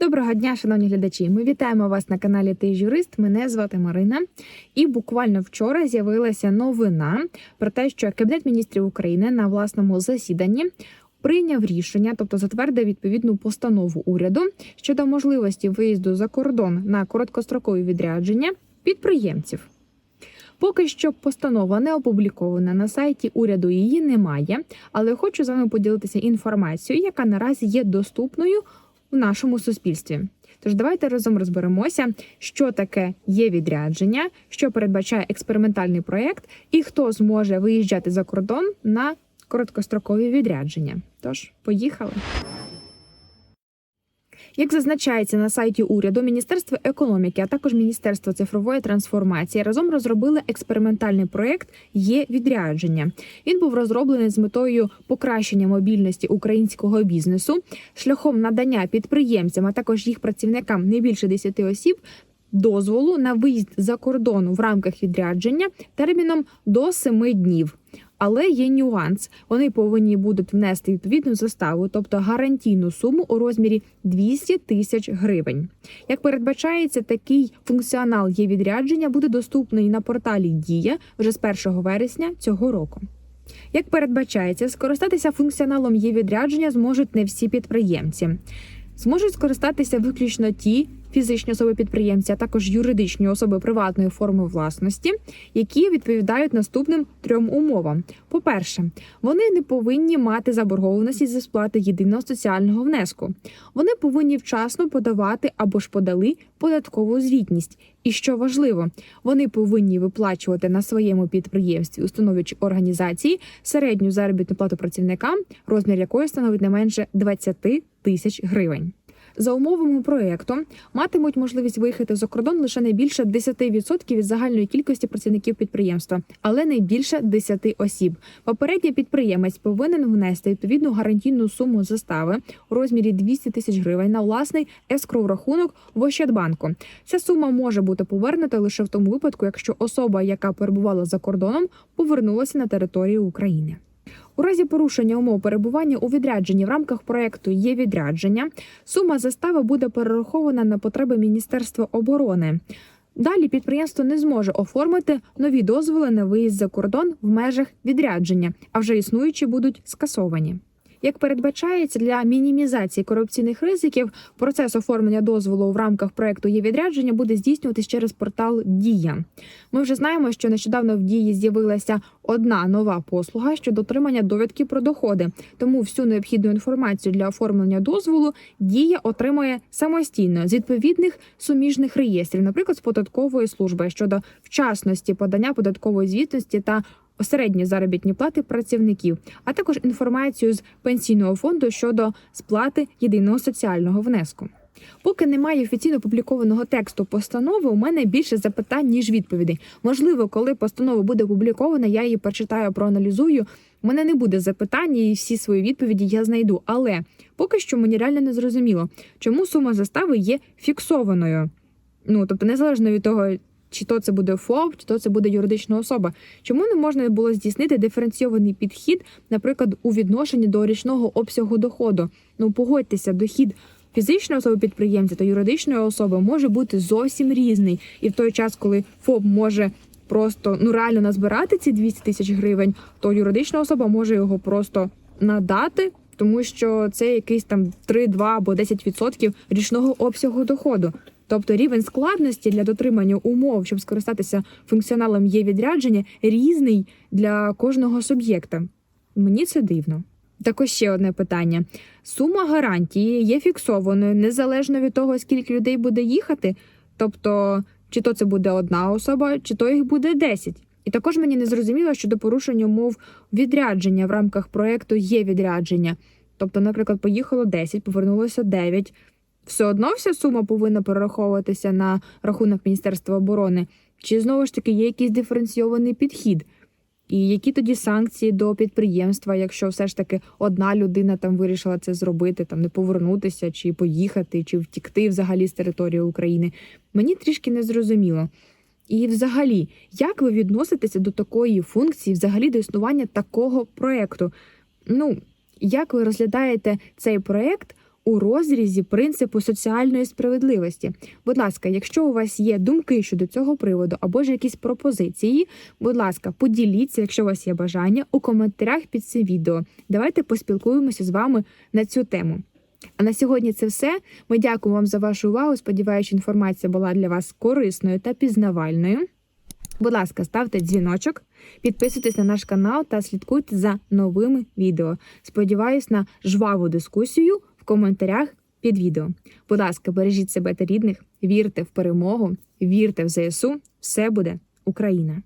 Доброго дня, шановні глядачі. Ми вітаємо вас на каналі Ти Юрист. Мене звати Марина. І буквально вчора з'явилася новина про те, що Кабінет міністрів України на власному засіданні прийняв рішення, тобто затвердив відповідну постанову уряду щодо можливості виїзду за кордон на короткострокові відрядження підприємців. Поки що постанова не опублікована на сайті уряду. Її немає, але хочу з вами поділитися інформацією, яка наразі є доступною в нашому суспільстві. Тож давайте разом розберемося, що таке є відрядження, що передбачає експериментальний проєкт, і хто зможе виїжджати за кордон на короткострокові відрядження. Тож, поїхали. Як зазначається на сайті уряду, Міністерство економіки, а також Міністерство цифрової трансформації разом розробили експериментальний проєкт Є відрядження. Він був розроблений з метою покращення мобільності українського бізнесу шляхом надання підприємцям, а також їх працівникам не більше 10 осіб. Дозволу на виїзд за кордон в рамках відрядження терміном до 7 днів. Але є нюанс. Вони повинні будуть внести відповідну заставу, тобто гарантійну суму у розмірі 200 тисяч гривень. Як передбачається, такий функціонал є відрядження буде доступний на порталі Дія вже з 1 вересня цього року. Як передбачається, скористатися функціоналом є відрядження зможуть не всі підприємці. Зможуть скористатися виключно ті фізичні особи підприємці, а також юридичні особи приватної форми власності, які відповідають наступним трьом умовам. По-перше, вони не повинні мати заборгованості зі сплати єдиного соціального внеску. Вони повинні вчасно подавати або ж подали податкову звітність. І що важливо, вони повинні виплачувати на своєму підприємстві, установі чи організації середню заробітну плату працівникам, розмір якої становить не менше 20 тисяч гривень. За умовами проекту матимуть можливість виїхати за кордон лише не більше 10% від загальної кількості працівників підприємства, але не більше 10 осіб. Попередній підприємець повинен внести відповідну гарантійну суму застави у розмірі 200 тисяч гривень на власний ескроу рахунок в Ощадбанку. Ця сума може бути повернута лише в тому випадку, якщо особа, яка перебувала за кордоном, повернулася на територію України. У разі порушення умов перебування у відрядженні в рамках проекту є відрядження. Сума застави буде перерахована на потреби Міністерства оборони. Далі підприємство не зможе оформити нові дозволи на виїзд за кордон в межах відрядження, а вже існуючі будуть скасовані. Як передбачається для мінімізації корупційних ризиків, процес оформлення дозволу в рамках проекту є відрядження буде здійснюватись через портал Дія. Ми вже знаємо, що нещодавно в дії з'явилася одна нова послуга щодо отримання довідки про доходи. Тому всю необхідну інформацію для оформлення дозволу дія отримує самостійно з відповідних суміжних реєстрів, наприклад, з податкової служби щодо вчасності подання податкової звітності та середні заробітні плати працівників, а також інформацію з пенсійного фонду щодо сплати єдиного соціального внеску. Поки немає офіційно публікованого тексту постанови, у мене більше запитань ніж відповідей. Можливо, коли постанова буде опублікована, я її прочитаю, проаналізую. У мене не буде запитань і всі свої відповіді я знайду. Але поки що мені реально не зрозуміло, чому сума застави є фіксованою. Ну тобто, незалежно від того, чи то це буде ФОП, чи то це буде юридична особа. Чому не можна було здійснити диференційований підхід, наприклад, у відношенні до річного обсягу доходу? Ну погодьтеся, дохід фізичної особи підприємця та юридичної особи може бути зовсім різний, і в той час, коли ФОП може просто ну реально назбирати ці 200 тисяч гривень, то юридична особа може його просто надати. Тому що це якийсь там 3, 2 або 10% річного обсягу доходу. Тобто рівень складності для дотримання умов, щоб скористатися функціоналом є відрядження, різний для кожного суб'єкта. Мені це дивно. Також ще одне питання: сума гарантії є фіксованою незалежно від того, скільки людей буде їхати. Тобто, чи то це буде одна особа, чи то їх буде 10. І також мені не зрозуміло щодо порушення умов відрядження в рамках проекту є відрядження. Тобто, наприклад, поїхало 10, повернулося 9. Все одно вся сума повинна перераховуватися на рахунок Міністерства оборони. Чи знову ж таки є якийсь диференційований підхід? І які тоді санкції до підприємства, якщо все ж таки одна людина там вирішила це зробити, там не повернутися, чи поїхати, чи втікти взагалі з території України? Мені трішки не зрозуміло. І, взагалі, як ви відноситеся до такої функції, взагалі до існування такого проекту? Ну, як ви розглядаєте цей проект у розрізі принципу соціальної справедливості. Будь ласка, якщо у вас є думки щодо цього приводу або ж якісь пропозиції, будь ласка, поділіться, якщо у вас є бажання, у коментарях під цим відео. Давайте поспілкуємося з вами на цю тему. А на сьогодні це все. Ми дякуємо вам за вашу увагу. Сподіваюся, інформація була для вас корисною та пізнавальною. Будь ласка, ставте дзвіночок, підписуйтесь на наш канал та слідкуйте за новими відео. Сподіваюсь на жваву дискусію коментарях під відео. Будь ласка, бережіть себе та рідних, вірте в перемогу, вірте в ЗСУ. Все буде Україна!